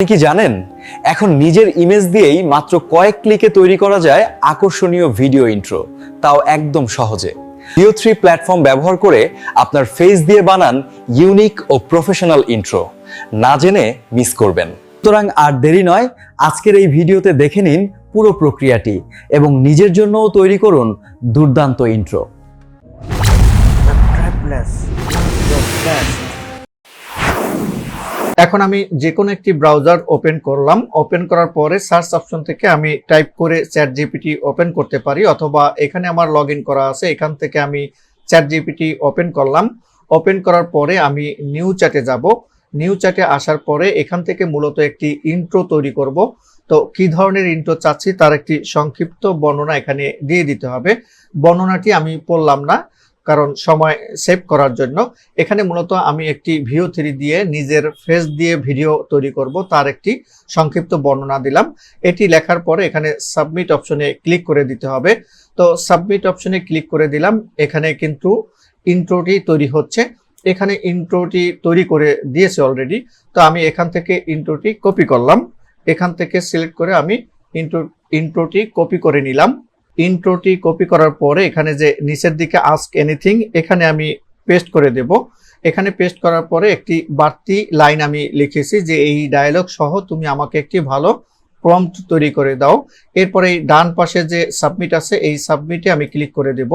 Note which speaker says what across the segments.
Speaker 1: আপনি কি জানেন? এখন নিজের ইমেজ দিয়েই মাত্র কয়েক ক্লিকে তৈরি করা যায় আকর্ষণীয় ভিডিও ইন্ট্রো তাও একদম সহজে। ভিও থ্রি প্ল্যাটফর্ম ব্যবহার করে আপনার ফেস দিয়ে বানান ইউনিক ও প্রফেশনাল ইন্ট্রো না জেনে মিস করবেন। সুতরাং আর দেরি নয়, আজকের এই ভিডিওতে দেখে নিন পুরো প্রক্রিয়াটি এবং নিজের জন্যও তৈরি করুন দুর্দান্ত ইন্ট্রো
Speaker 2: এখন আমি যে কোনো একটি ব্রাউজার ওপেন করলাম। ওপেন করার পরে সার্চ অপশন থেকে আমি টাইপ করে চ্যাট জিপিটি ওপেন করতে পারি, অথবা এখানে আমার লগ করা আছে, এখান থেকে আমি চ্যাট জিপিটি ওপেন করলাম। ওপেন করার পরে আমি নিউ চ্যাটে যাব। নিউ চ্যাটে আসার পরে এখান থেকে মূলত একটি ইন্ট্রো তৈরি করব। তো কি ধরনের ইন্ট্রো চাচ্ছি তার একটি সংক্ষিপ্ত বর্ণনা এখানে দিয়ে দিতে হবে। বর্ণনাটি আমি পড়লাম না। কারণ সময় সেভ করার জন্য। এখানে মূলত আমি একটি ভিও থ্রি দিয়ে নিজের ফেস দিয়ে ভিডিও তৈরি করব, তার একটি সংক্ষিপ্ত বর্ণনা দিলাম। এটি লেখার পরে এখানে সাবমিট অপশনে ক্লিক করে দিতে হবে। তো সাবমিট অপশনে ক্লিক করে দিলাম, এখানে কিন্তু ইন্ট্রোটি তৈরি হচ্ছে। এখানে ইন্ট্রোটি তৈরি করে দিয়েছে অলরেডি তো আমি এখান থেকে ইন্ট্রোটি কপি করলাম। এখান থেকে সিলেক্ট করে আমি ইন্ট্রো ইন্ট্রোটি কপি করে নিলাম। ইন্ট্রোটি কপি করার পরে এখানে যে নিচের দিকে আস্ক এনিথিং এখানে আমি পেস্ট করে দেব। এখানে পেস্ট করার পরে একটি বাড়তি লাইন আমি লিখেছি যে এই ডায়লগ সহ তুমি আমাকে একটি ভালো প্রম্পট তৈরি করে দাও। এরপরে ডান পাশে যে সাবমিট আছে, এই সাবমিটে আমি ক্লিক করে দেব।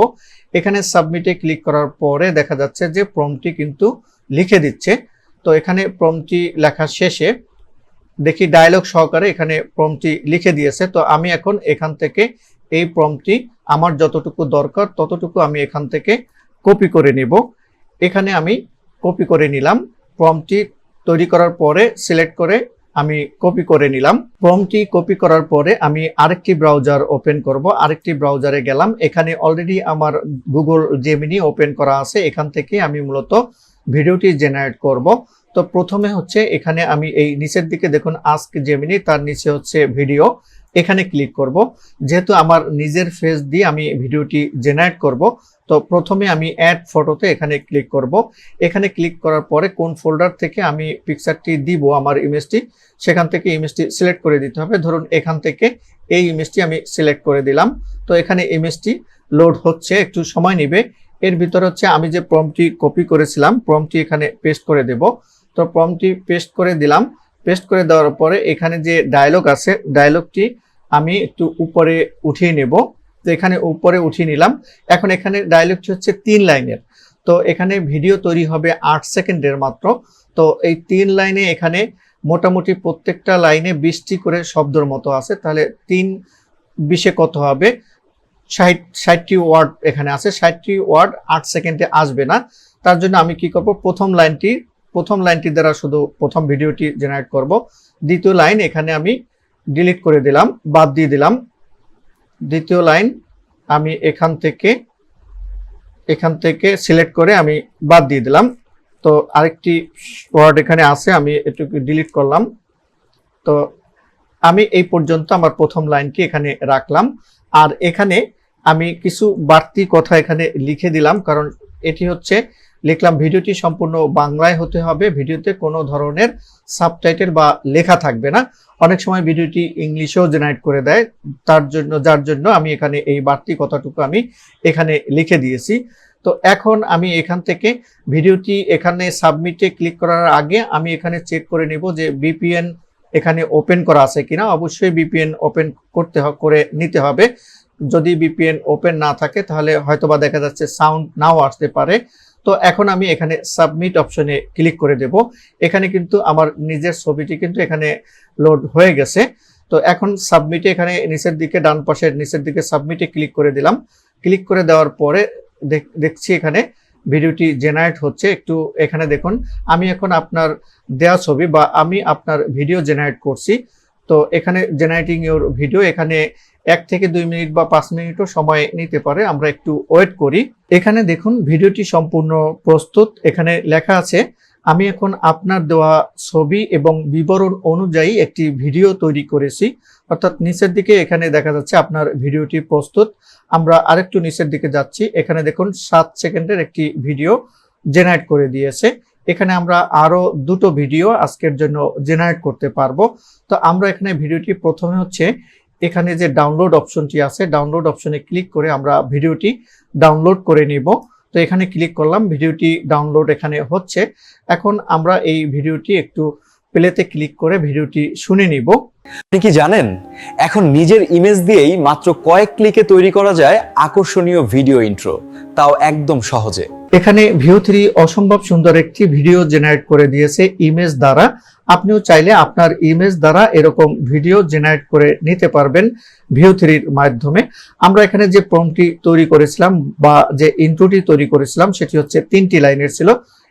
Speaker 2: এখানে সাবমিটে ক্লিক করার পরে দেখা যাচ্ছে যে প্রম্পটটি কিন্তু লিখে দিচ্ছে। তো এখানে প্রম্পটটি লেখা শেষে দেখি ডায়লগ সহকারে এখানে প্রম্পটটি লিখে দিয়েছে। তো আমি এখন এখান থেকে এই প্রম্পটটি আমার যতটুকু দরকার, ততটুকু আমি এখান থেকে কপি করে নেব। এখানে আমি কপি করে নিলাম। প্রম্পটটি তৈরি করার পরে সিলেক্ট করে আমি কপি করে নিলাম। প্রম্পটটি কপি করার পরে আমি আরেকটি ব্রাউজার ওপেন করব। আরেকটি ব্রাউজারে গেলাম। এখানে অলরেডি আমার গুগল জেমিনি ওপেন করা আছে। এখান থেকে আমি মূলত ভিডিওটি জেনারেট করব। তো প্রথমে হচ্ছে এখানে আমি এই নিচের দিকে দেখুন আস্ক জেমিনি তার নিচে হচ্ছে ভিডিও এখানে ক্লিক করব। যেহেতু আমার নিজের ফেস দিয়ে আমি ভিডিওটি জেনারেট করব, তো প্রথমে আমি অ্যাড ফটোতে এখানে ক্লিক করব। এখানে ক্লিক করার পরে কোন ফোল্ডার থেকে আমি পিকচারটি দিব আমার ইমেজটি সেখান থেকে ইমেজটি সিলেক্ট করে দিতে হবে। ধরুন এখান থেকে এই ইমেজটি আমি সিলেক্ট করে দিলাম। তো এখানে ইমেজটি লোড হচ্ছে, একটু সময় নেবে। এর ভিতরে হচ্ছে আমি যে প্রমটি কপি করেছিলাম প্রমটি এখানে পেস্ট করে দেব। তো প্রমটি পেস্ট করে দিলাম। পেস্ট করে দেওয়ার পরে এখানে যে ডায়লগ আছে ডায়লগটি আমি একটু উপরে উঠিয়ে নেব। তো এখানে উপরে উঠিয়ে নিলাম। এখন এখানে ডায়লগটি হচ্ছে তিন লাইনের। তো এখানে ভিডিও তৈরি হবে আট সেকেন্ডের মাত্র। তো এই তিন লাইনে এখানে মোটামুটি প্রত্যেকটা লাইনে বিশটি করে শব্দর মতো আছে। তাহলে তিন বিশে কত হবে? ষাট, ষাটটি ওয়ার্ড এখানে আছে। ষাটটি ওয়ার্ড আট সেকেন্ডে আসবে না। তার জন্য আমি কি করব? প্রথম লাইনটি প্রথম লাইনটি দ্বারা শুধু প্রথম ভিডিওটি জেনারেট করব। দ্বিতীয় লাইন এখানে আমি ডিলিট করে দিলাম, বাদ দিয়ে দিলাম। দ্বিতীয় লাইন আমি এখান থেকে এখান থেকে সিলেক্ট করে আমি বাদ দিয়ে দিলাম। তো আরেকটি ওয়ার্ড এখানে আছে, আমি একটু ডিলিট করলাম। তো আমি এই পর্যন্ত আমার প্রথম লাইনটি এখানে রাখলাম। আর এখানে আমি কিছু বাড়তি কথা এখানে লিখে দিলাম, কারণ এটি হচ্ছে লিখলাম, ভিডিওটি সম্পূর্ণ বাংলায় হতে হবে। ভিডিওতে কোনো ধরনের সাবটাইটেল বা লেখা থাকবে না। অনেক সময় ভিডিওটি ইংলিশেও জেনারেট করে দেয়। তার জন্য, যার জন্য আমি এখানে এই বাড়তি কথাটুকু আমি এখানে লিখে দিয়েছি। তো এখন আমি এখান থেকে ভিডিওটি এখানে সাবমিটে ক্লিক করার আগে আমি এখানে চেক করে নেব যে বিপিএন এখানে ওপেন করা আছে কিনা। অবশ্যই বিপিএন ওপেন করতে করে নিতে হবে। যদি বিপিএন ওপেন না থাকে, তাহলে হয়তোবা দেখা যাচ্ছে সাউন্ড নাও আসতে পারে। তো এখন আমি এখানে সাবমিট অপশনে ক্লিক করে দেব। এখানে কিন্তু আমার নিজের ছবিটি কিন্তু এখানে লোড হয়ে গেছে। তো এখন সাবমিটে এখানে নিচের দিকে, ডান পাশের নিচের দিকে সাবমিটে ক্লিক করে দিলাম। ক্লিক করে দেওয়ার পরে দেখ- দেখছি এখানে ভিডিওটি জেনারেট হচ্ছে। একটু এখানে দেখুন, আমি এখন আপনার দেয়া ছবি বা আমি আপনার ভিডিও জেনারেট করছি। তো এখানে জেনারেটিং ইউর ভিডিও এখানে এক থেকে দুই মিনিট বা পাঁচ মিনিটও সময় নিতে পারে, আমরা একটু ওয়েট করি। এখানে দেখুন ভিডিওটি সম্পূর্ণ প্রস্তুত। এখানে লেখা আছে, আমি এখন আপনার দেওয়া ছবি এবং বিবরণ অনুযায়ী একটি ভিডিও তৈরি করেছি। অর্থাৎ নিচের দিকে এখানে দেখা যাচ্ছে আপনার ভিডিওটি প্রস্তুত। আমরা আরেকটু নিচের দিকে যাচ্ছি। এখানে দেখুন, সাত সেকেন্ডের একটি ভিডিও জেনারেট করে দিয়েছে। এখানে আমরা আরও দুটো ভিডিও আজকের জন্য জেনারেট করতে পারব। তো আমরা এখানে ভিডিওটি প্রথমে হচ্ছে এখানে যে ডাউনলোড অপশনটি আছে ডাউনলোড অপশনে ক্লিক করে আমরা ভিডিওটি ডাউনলোড করে নিব। তো এখানে ক্লিক করলাম ভিডিওটি ডাউনলোড এখানে হচ্ছে। এখন আমরা এই ভিডিওটি একটু প্লেতে ক্লিক করে ভিডিওটি শুনে নিব।
Speaker 1: আপনি কি জানেন? এখন নিজের ইমেজ দিয়েই মাত্র কয়েক ক্লিকে তৈরি করা যায় আকর্ষণীয় ভিডিও ইন্ট্রো তাও একদম সহজে।
Speaker 2: এখানে ভিউ থ্রি অসম্ভব সুন্দর একটি ভিডিও জেনারেট করে দিয়েছে ইমেজ দ্বারা। আপনিও চাইলে আপনার ইমেজ দ্বারা এরকম ভিডিও জেনারেট করে নিতে পারবেন ভিউ থ্রির মাধ্যমে। আমরা এখানে যে প্রমটি তৈরি করেছিলাম বা যে ইন্ট্রোটি তৈরি করেছিলাম, সেটি হচ্ছে তিনটি লাইনের ছিল।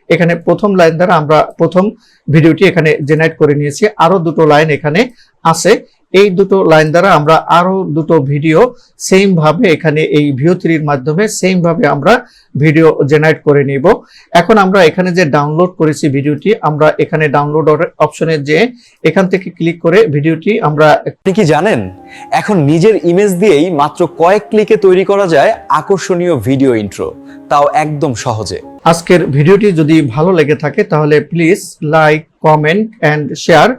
Speaker 2: এখানে প্রথম লাইন দ্বারা আমরা প্রথম ভিডিওটি এখানে জেনারেট করে নিয়েছি। আরও দুটো লাইন এখানে আছে এই দুটো লাইন দ্বারা আমরা আরও দুটো ভিডিও সেম ভাবে এখানে এই ভিউ থ্রির মাধ্যমে সেম ভাবে আমরা ভিডিও জেনারেট করে নিব। এখন আমরা এখানে যে ডাউনলোড করেছি ভিডিওটি আমরা এখানে ডাউনলোড অপশনে যে এখান থেকে ক্লিক করে ভিডিওটি আমরা
Speaker 1: আপনি কি জানেন? এখন নিজের ইমেজ দিয়েই মাত্র কয়েক ক্লিকে তৈরি করা যায় আকর্ষণীয় ভিডিও ইন্ট্রো তাও একদম সহজে।
Speaker 2: আজকের ভিডিওটি যদি ভালো লেগে থাকে তাহলে please like comment and share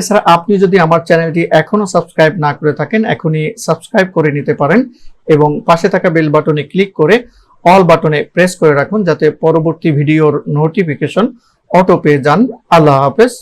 Speaker 2: এছাড়া আপনি যদি আমার চ্যানেলটি এখনও সাবস্ক্রাইব না করে থাকেন, এখনই সাবস্ক্রাইব করে নিতে পারেন এবং পাশে থাকা বেল বাটনে ক্লিক করে অল বাটনে প্রেস করে রাখুন যাতে পরবর্তী ভিডিওর নোটিফিকেশন অটো পেয়ে যান। আল্লাহ হাফেজ।